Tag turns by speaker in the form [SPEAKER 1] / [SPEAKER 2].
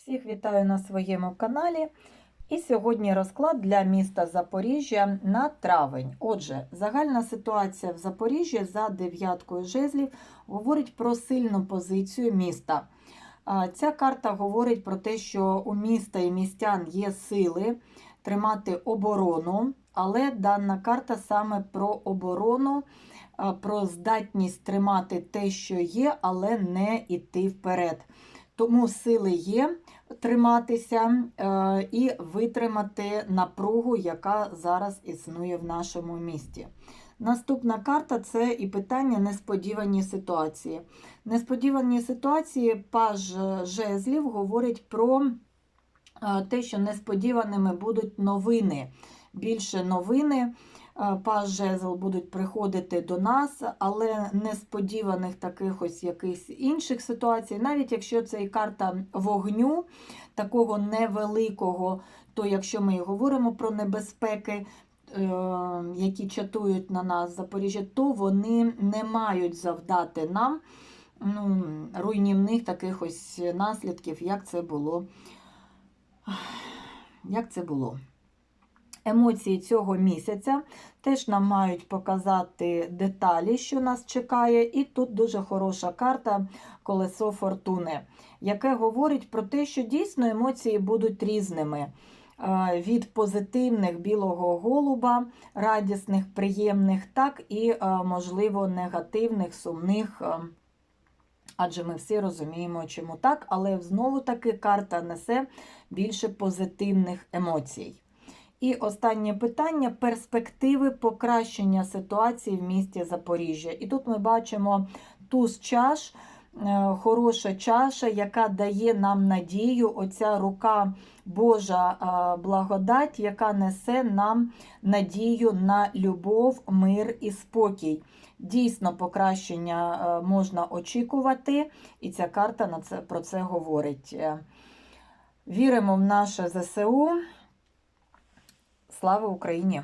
[SPEAKER 1] Всіх вітаю на своєму каналі. І сьогодні розклад для міста Запоріжжя на травень. Отже, загальна ситуація в Запоріжжі за дев'яткою жезлів говорить про сильну позицію міста. Ця карта говорить про те, що у міста і містян є сили тримати оборону, але дана карта саме про оборону, про здатність тримати те, що є, але не йти вперед. Тому сили є триматися е, і витримати напругу, яка зараз існує в нашому місті. Наступна карта це і питання несподівані ситуації. Несподівані ситуації паж жезлів говорить про е, те, що несподіваними будуть новини. Більше новини. Е, Паж жезл будуть приходити до нас, але несподіваних таких ось якихось інших ситуацій, навіть якщо це і карта вогню, такого невеликого, то якщо ми і говоримо про небезпеки, е, які чатують на нас Запоріжжя, то вони не мають завдати нам ну, руйнівних таких ось наслідків, як це було. Як це було. Емоції цього місяця теж нам мають показати деталі, що нас чекає. І тут дуже хороша карта Колесо Фортуни, яке говорить про те, що дійсно емоції будуть різними. Е, Від позитивних білого голуба, радісних, приємних, так і, е, можливо, негативних, сумних. е, Адже ми всі розуміємо, чому так, але знову таки карта несе більше позитивних емоцій. І останнє питання перспективи покращення ситуації в місті Запоріжжя. І тут ми бачимо туз чаш, е, хороша чаша, яка дає нам надію, оця рука Божа е, благодать, яка несе нам надію на любов, мир і спокій. Дійсно, покращення е, можна очікувати, і ця карта на це, про це говорить. Віримо в наше ЗСУ. Слава Україні!